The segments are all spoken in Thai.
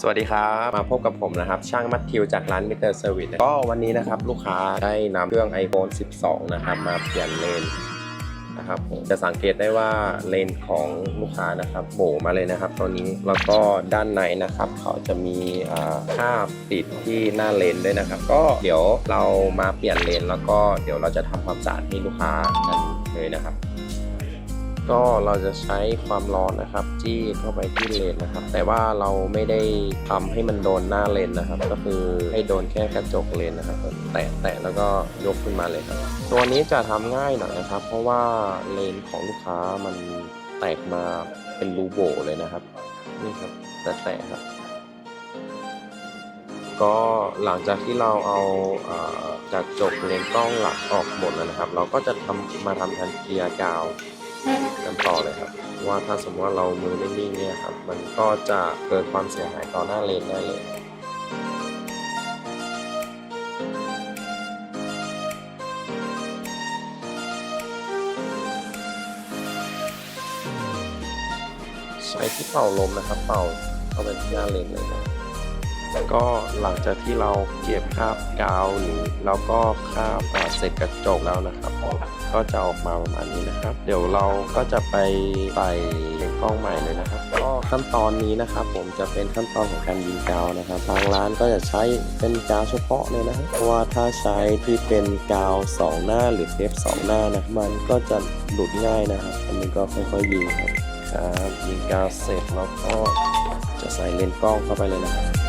สวัสดีครับ มาพบกับผมนะครับช่างมัทธิวจากร้านมิเตอร์เซอร์วิสก็วันนี้นะครับลูกค้าได้นำเครื่อง iPhone 12 นะครับ มาเปลี่ยนเลนนะครับผมจะสังเกตได้ว่าเลนของลูกค้านะครับโบมาเลยนะครับตอนนี้แล้วก็ด้านในนะครับเขาจะมีภาพติดที่หน้าเลนด้วยนะครับ ก็เดี๋ยวเรามาเปลี่ยนเลนแล้วก็เดี๋ยวเราจะทำความสะอาดให้ลูกค้ากันเลยนะครับ ก็เราจะใช้ความร้อนนะครับ จี้เข้าไปที่เลนนะครับ แต่ว่าเราไม่ได้ทำให้มันโดนหน้าเลนนะครับ ก็คือให้โดนแค่กระจกเลนนะครับ แตะแตะแล้วก็ยกขึ้นมาเลยครับ ตัวนี้จะทำง่ายหน่อยนะครับ เพราะว่าเลนของลูกค้ามันแตกมาเป็นรูโบเลยนะครับนี่ครับแตะแตะครับ ก็หลังจากที่เราเอาเอ่อกระจกเลนกล้องหลักออกหมดแล้วนะครับ เราก็จะทำมาทำทันเกียร์กาว กันต่อเลยครับ ว่าถ้าสมมติว่าเรามือไม่นิ่งเนี่ยครับ มันก็จะเกิดความเสียหายต่อหน้าเลนได้เลยใช้ที่เป่าลมนะครับ เป่าเข้าไปที่หน้าเลนเลยนะ ก็หลังจากที่เราเก็บคราบกาวหรือแล้วก็คราบเศษกระจกแล้วนะครับก็จะออกมาประมาณนี้นะครับ เดี๋ยวเราก็จะไปใส่เลนส์กล้องใหม่เลยนะครับ ก็ขั้นตอนนี้นะครับ ผมจะเป็นขั้นตอนของการยิงกาวนะครับทางร้านก็จะใช้เป็นกาวเฉพาะเลยนะครับเพราะว่าถ้าใช้ที่เป็นกาวสองหน้าหรือเทปสองหน้านะมันก็จะหลุดง่ายนะครับอันนี้ก็ค่อยๆยิงครับครับยิงกาวเสร็จแล้วก็จะใส่เลนส์กล้องเข้าไปเลยนะครับ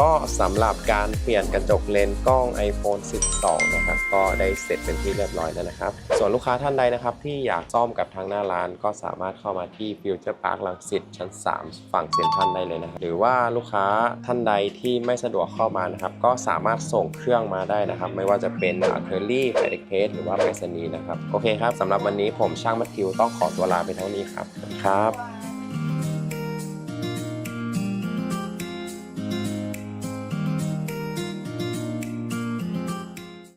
ก็สำหรับการเปลี่ยนกระจกเลนส์กล้อง iPhone 12 นะครับ ก็ได้เสร็จเป็นที่เรียบร้อยแล้วนะครับ ส่วนลูกค้าท่านใดนะครับ ที่อยากซ่อมกับทางหน้าร้าน ก็สามารถเข้ามาที่ Future Park ลังสิตชั้น 3 ฝั่งเซ็นทรัลได้เลยนะครับหรือว่าลูกค้าท่านใดที่ไม่สะดวกเข้ามานะครับ ก็สามารถส่งเครื่องมาได้นะครับ ไม่ว่าจะเป็นเคอรี่ไฟเด็กเพสหรือว่าไปรษณีย์นะครับ โอเคครับสำหรับวันนี้ผมช่างมัทธิวต้องขอตัวลาไปเท่านี้ครับสวัสดีครับ